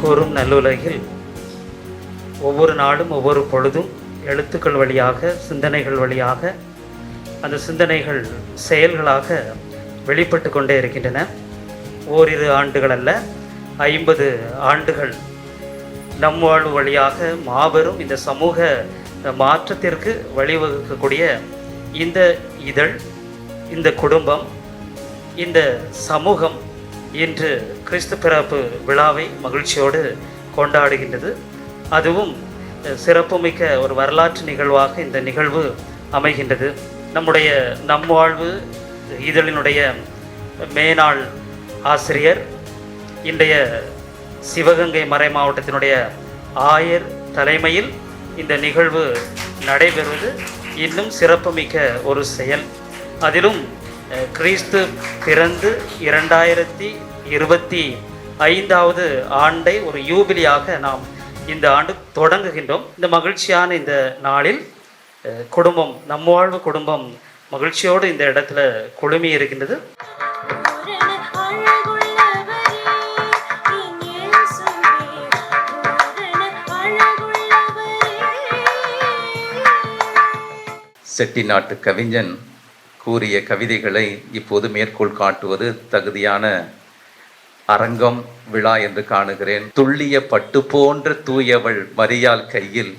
கூறும் நல்லுலகில் ஒவ்வொரு நாளும் ஒவ்வொரு பொழுதும் எழுத்துக்கள் வழியாக சிந்தனைகள் வழியாக அந்த சிந்தனைகள் செயல்களாக வெளிப்பட்டு கொண்டே இருக்கின்றன. ஓரிரு ஆண்டுகள் அல்ல ஐம்பது ஆண்டுகள் நம் வாழ்வு வழியாக மாபெரும் இந்த சமூக மாற்றத்திற்கு வழிவகுக்கக்கூடிய இந்த இதழ் இந்த குடும்பம் இந்த சமூகம் இன்று கிறிஸ்து பிறப்பு விழாவை மகிழ்ச்சியோடு கொண்டாடுகின்றது. அதுவும் சிறப்புமிக்க ஒரு வரலாற்று நிகழ்வாக இந்த நிகழ்வு அமைகின்றது. நம்முடைய நம் வாழ்வு இதழினுடைய மேனாள் ஆசிரியர் இன்றைய சிவகங்கை மறை மாவட்டத்தினுடைய ஆயர் தலைமையில் இந்த நிகழ்வு நடைபெறுவது இன்னும் சிறப்புமிக்க ஒரு செயல். அதிலும் கிறிஸ்து பிறந்து இரண்டாயிரத்தி இருபத்தி ஐந்தாவது ஆண்டை ஒரு யூபிலியாக நாம் இந்த ஆண்டு தொடங்குகின்றோம். இந்த மகிழ்ச்சியான இந்த நாளில் குடும்பம் நம் வாழ்வு குடும்பம் மகிழ்ச்சியோடு இந்த இடத்துல குழுமி இருக்கின்றது. செட்டிநாட்டு கவிஞன் கூறிய கவிதைகளை இப்போது மேற்கோள் காட்டுவது தகுதியான அரங்கம் விழா என்று காணுகிறேன். துள்ளிய பட்டு போன்ற தூயவள் மரியாள் கையில்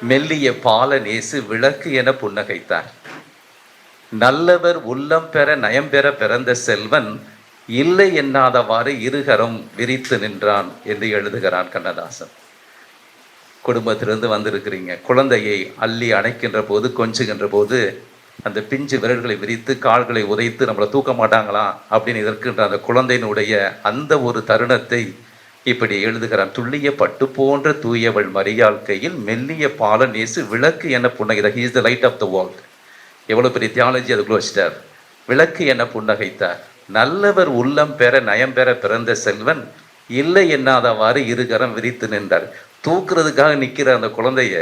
மெல்லிய பால நேசு விளக்கு என புன்னகைத்தார். நல்லவர் உள்ளம் பெற நயம் பெற பிறந்த செல்வன் இல்லை எண்ணாதவாறு இருகரம் விரித்து நின்றான் என்று எழுதுகிறான் கண்ணதாசன். குடும்பத்திலிருந்து வந்திருக்கிறீங்க. குழந்தையை அள்ளி அணைக்கின்ற போது கொஞ்சுகின்ற போது அந்த பிஞ்சு விரல்களை விரித்து கால்களை உதைத்து நம்மளை தூக்க மாட்டாங்களா அப்படின்னு இருக்கின்ற அந்த குழந்தையினுடைய அந்த ஒரு தருணத்தை இப்படி எழுதுகிறான். துள்ளிய பட்டு போன்ற தூயவள் மரியாள் கையில் மெல்லிய பால நேசு விளக்கு என்ன புன்னகை he's the light of the world எவ்வளோ பெரிய தியாலஜி அதுக்குள்ள வச்சிட்டார். விளக்கு என்ன புன்னகைத்தார். நல்லவர் உள்ளம் பெற நயம் பெற பிறந்த செல்வன் இல்லை என்னாதவாறு இருகரம் விரித்து நின்றார். தூக்குறதுக்காக நிற்கிற அந்த குழந்தைய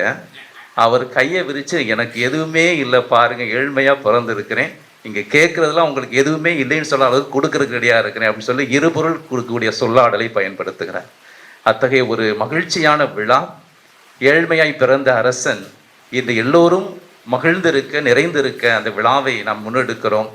அவர் கையை விரித்து எனக்கு எதுவுமே இல்லை பாருங்கள் ஏழ்மையாக பிறந்திருக்கிறேன். இங்கே கேட்குறதுலாம் உங்களுக்கு எதுவுமே இல்லைன்னு சொல்ல அளவுக்கு கொடுக்கறதுக்கு ரெடியாக இருக்கிறேன் அப்படின்னு சொல்லி இருபொருள் கொடுக்கக்கூடிய சொல்லாடலை பயன்படுத்துகிறார். அத்தகைய ஒரு மகிழ்ச்சியான விழா. ஏழ்மையாய் பிறந்த அரசன் இன்று எல்லோரும் மகிழ்ந்திருக்க நிறைந்திருக்க அந்த விழாவை நாம் முன்னெடுக்கிறோம்.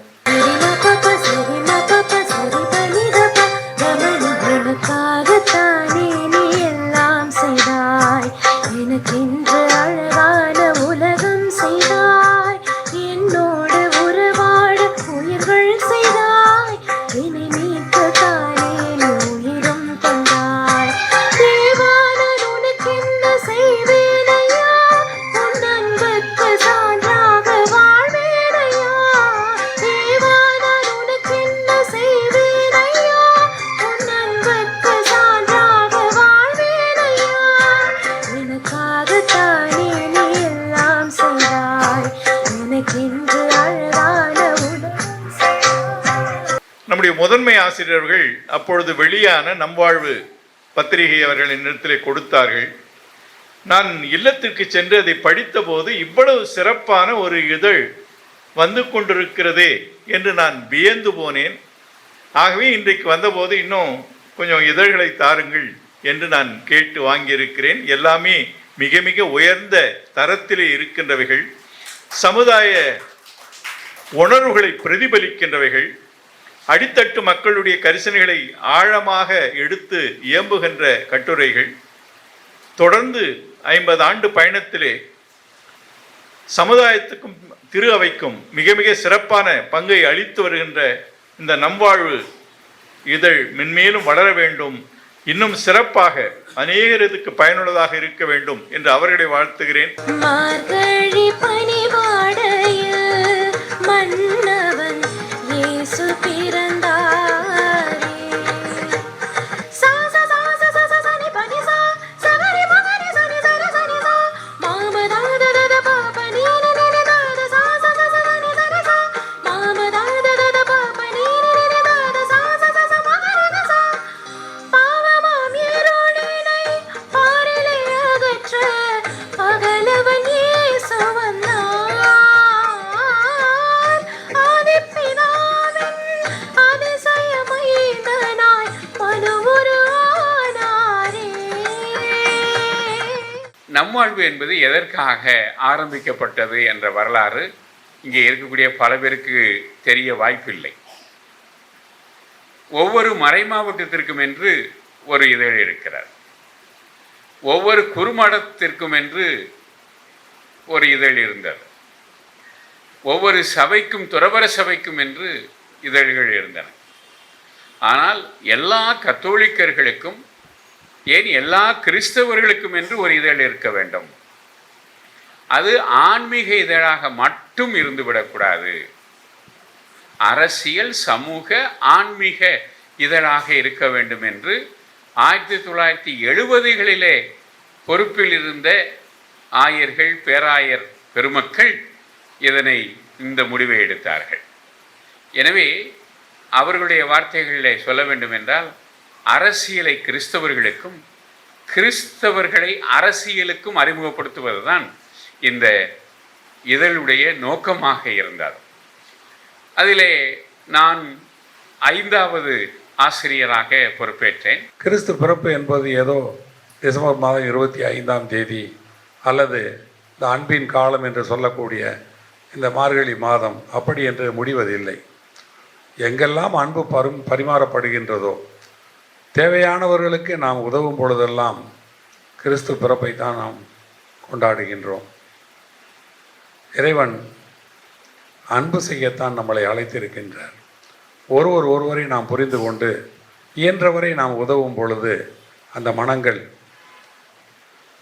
முதன்மை ஆசிரியர்கள் அப்பொழுது வெளியான நம்வாழ்வு பத்திரிகை அவர்களின் இடத்திலே கொடுத்தார்கள். நான் இல்லத்திற்கு சென்று அதை படித்தபோது இவ்வளவு சிறப்பான ஒரு இதழ் வந்து கொண்டிருக்கிறதே என்று நான் வியந்து போனேன். ஆகவே இன்றைக்கு வந்தபோது இன்னும் கொஞ்சம் இதழ்களை தாருங்கள் என்று நான் கேட்டு வாங்கியிருக்கிறேன். எல்லாமே மிக மிக உயர்ந்த தரத்திலே இருக்கின்றவைகள். சமுதாய உணர்வுகளை பிரதிபலிக்கின்றவைகள். அடித்தட்டு மக்களுடைய கரிசனைகளை ஆழமாக எடுத்து இயம்புகின்ற கட்டுரைகள். தொடர்ந்து ஐம்பது ஆண்டு பயணத்திலே சமுதாயத்துக்கும் திரு அவைக்கும் மிக மிக சிறப்பான பங்கை அளித்து வருகின்ற இந்த நம்வாழ்வு இதழ் மென்மேலும் வளர வேண்டும். இன்னும் சிறப்பாக அநேகருக்கு பயனுள்ளதாக இருக்க வேண்டும் என்று அவர்களை வாழ்த்துகிறேன். நம்மாழ்வு என்பது எதற்காக ஆரம்பிக்கப்பட்டது என்ற வரலாறு இங்கே இருக்கக்கூடிய பல பேருக்கு தெரிய வாய்ப்பில்லை. ஒவ்வொரு மறை மாவட்டத்திற்கும் என்று ஒரு இதழ் இருக்கிறார். ஒவ்வொரு குறுமடத்திற்கும் என்று ஒரு இதழ் இருந்தது. ஒவ்வொரு சபைக்கும் துறவர சபைக்கும் என்று இதழ்கள் இருந்தன. ஆனால் எல்லா கத்தோலிக்கர்களுக்கும் ஏன் எல்லா கிறிஸ்தவர்களுக்கும் என்று ஒரு இதழ் இருக்க வேண்டும். அது ஆன்மீக இதழாக மட்டும் இருந்துவிடக்கூடாது. அரசியல் சமூக ஆன்மீக இதழாக இருக்க வேண்டும் என்று ஆயிரத்தி தொள்ளாயிரத்தி எழுபதுகளிலே பொறுப்பில் இருந்த ஆயர்கள் பேராயர் பெருமக்கள் இதனை இந்த முடிவை எடுத்தார்கள். எனவே அவர்களுடைய வார்த்தைகளிலே சொல்ல வேண்டும் என்றால் அரசியலை கிறிஸ்தவர்களுக்கும் கிறிஸ்தவர்களை அரசியலுக்கும் அறிமுகப்படுத்துவதுதான் இந்த இதழுடைய நோக்கமாக இருந்தது அதிலே நான் ஐந்தாவது ஆசிரியராக பொறுப்பேற்றேன். கிறிஸ்து பிறப்பு என்பது ஏதோ டிசம்பர் மாதம் இருபத்தி ஐந்தாம் தேதி அல்லது இந்த அன்பின் காலம் என்று சொல்லக்கூடிய இந்த மார்கழி மாதம் அப்படி என்று முடிவதில்லை. எங்கெல்லாம் அன்பு பரும் பரிமாறப்படுகின்றதோ தேவையானவர்களுக்கு நாம் உதவும் பொழுதெல்லாம் கிறிஸ்து பிறப்பை தான் நாம் கொண்டாடுகின்றோம். இறைவன் அன்பு செய்யத்தான் நம்மளை அழைத்திருக்கின்றார். ஒருவர் ஒருவரை நாம் புரிந்து கொண்டு இயன்றவரை நாம் உதவும் பொழுது அந்த மனங்கள்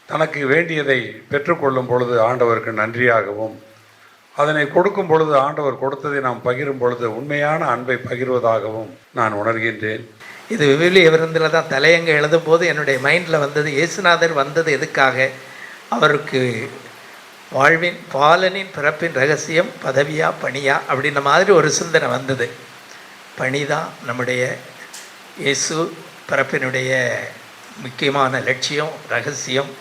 தனக்கு வேண்டியதை பெற்றுக்கொள்ளும் பொழுது ஆண்டவருக்கு நன்றியாகவும் அதனை கொடுக்கும் பொழுது ஆண்டவர் கொடுத்ததை நாம் பகிரும் பொழுது உண்மையான அன்பை பகிர்வதாகவும் நான் உணர்கின்றேன். இது விவிலிய விருந்தில் தான் தலையங்க எழுதும்போது என்னுடைய மைண்டில் வந்தது இயேசுநாதர் வந்தது எதுக்காக? அவருக்கு வாழ்வின் பாலனின் பிறப்பின் ரகசியம் பதவியா பணியா அப்படின்ற மாதிரி ஒரு சிந்தனை வந்தது. பணி தான் நம்முடைய இயேசு பிறப்பினுடைய முக்கியமான லட்சியம் ரகசியம்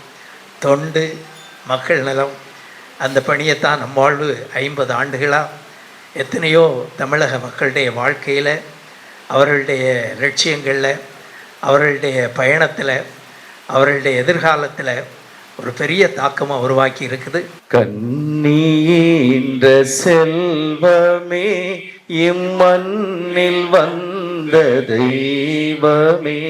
தொண்டு மக்கள் நலம். அந்த பணியைத்தான் நம் வாழ்வு ஐம்பது ஆண்டுகளாக எத்தனையோ தமிழக மக்களுடைய வாழ்க்கையில் அவர்களுடைய லட்சியங்களில் அவர்களுடைய பயணத்தில் அவர்களுடைய எதிர்காலத்தில் ஒரு பெரிய தாக்கமாக உருவாக்கி இருக்குது. கண்ணீன்ற செல்வமே இம்மண்ணில் வந்த தெய்வமே.